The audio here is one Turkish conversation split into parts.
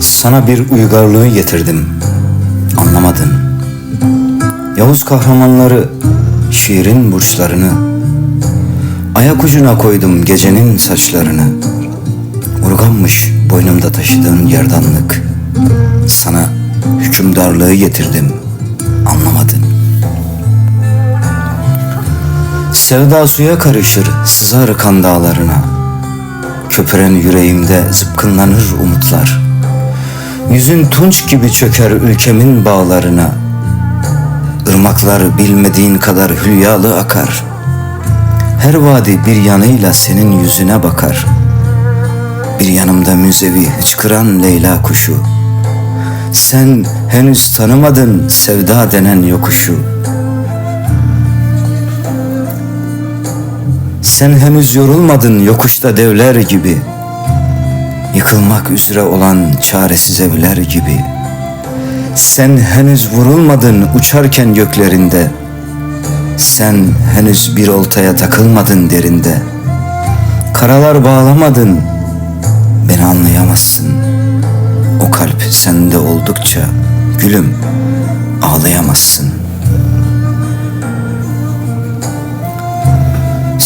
Sana bir uygarlığı getirdim. Anlamadın. Yavuz kahramanları şiirin burçlarını ayak ucuna koydum gecenin saçlarını. Urganmış boynumda taşıdığın yerdanlık. Sana hükümdarlığı getirdim. Anlamadın. Sevda suya karışır, sızar kan dağlarına. Köpüren yüreğimde zıpkınlanır umutlar. Yüzün tunç gibi çöker ülkemin bağlarına. Irmaklar bilmediğin kadar hülyalı akar. Her vadi bir yanıyla senin yüzüne bakar. Bir yanımda müzevi hıçkıran Leyla kuşu. Sen henüz tanımadın sevda denen yokuşu. Sen henüz yorulmadın yokuşta devler gibi. Yıkılmak üzere olan çaresiz evler gibi. Sen henüz vurulmadın uçarken göklerinde. Sen henüz bir oltaya takılmadın derinde. Karalar bağlamadın, beni anlayamazsın. O kalp sende oldukça gülüm ağlayamazsın.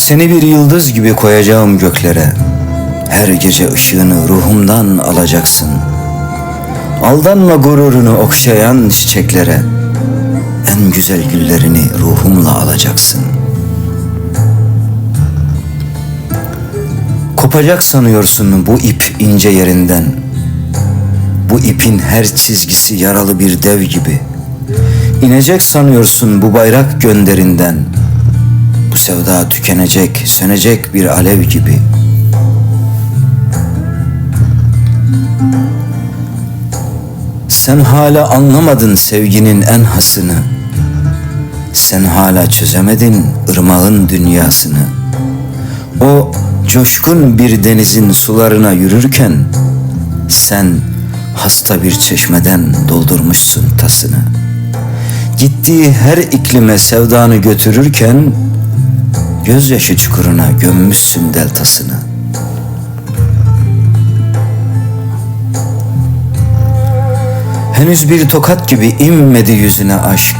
Seni bir yıldız gibi koyacağım göklere. Her gece ışığını ruhumdan alacaksın. Aldanma gururunu okşayan çiçeklere. En güzel güllerini ruhumla alacaksın. Kopacak sanıyorsun bu ip ince yerinden. Bu ipin her çizgisi yaralı bir dev gibi. İnecek sanıyorsun bu bayrak gönderinden. Sevda tükenecek, sönecek bir alev gibi. Sen hala anlamadın sevginin en hasını. Sen hala çözemedin ırmağın dünyasını. O coşkun bir denizin sularına yürürken sen hasta bir çeşmeden doldurmuşsun tasını. Gittiği her iklime sevdanı götürürken gözyaşı çukuruna gömmüşsün deltasını. Henüz bir tokat gibi inmedi yüzüne aşk.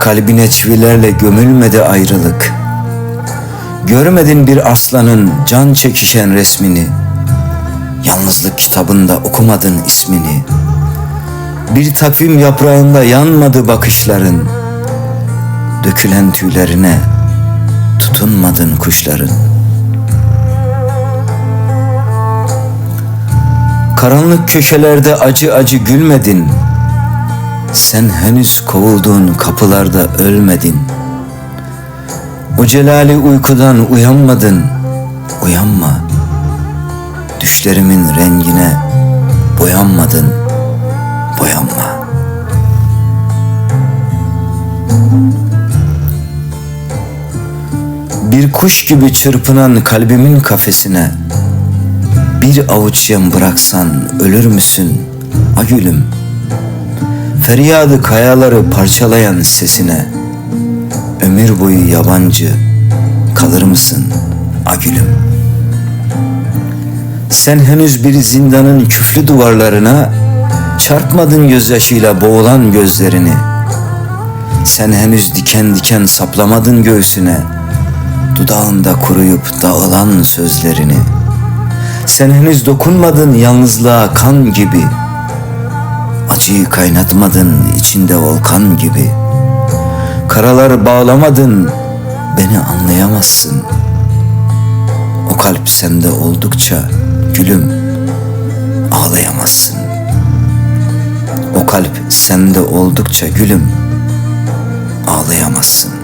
Kalbine çivilerle gömülmedi ayrılık. Görmedin bir aslanın can çekişen resmini. Yalnızlık kitabında okumadın ismini. Bir takvim yaprağında yanmadı bakışların. Dökülen tüylerine tutunmadın kuşların. Karanlık köşelerde acı acı gülmedin. Sen henüz kovulduğun kapılarda ölmedin. O celali uykudan uyanmadın. Uyanma. Düşlerimin rengine boyanmadın. Boyanma. Bir kuş gibi çırpınan kalbimin kafesine bir avuç yem bıraksan ölür müsün a gülüm? Feryadı kayaları parçalayan sesine ömür boyu yabancı kalır mısın a gülüm? Sen henüz bir zindanın küflü duvarlarına çarpmadın gözyaşıyla boğulan gözlerini. Sen henüz diken diken saplamadın göğsüne dudağında kuruyup dağılan sözlerini. Sen henüz dokunmadın yalnızlığa kan gibi. Acıyı kaynatmadın içinde volkan gibi. Karalar bağlamadın, beni anlayamazsın. O kalp sende oldukça gülüm ağlayamazsın. O kalp sende oldukça gülüm ağlayamazsın.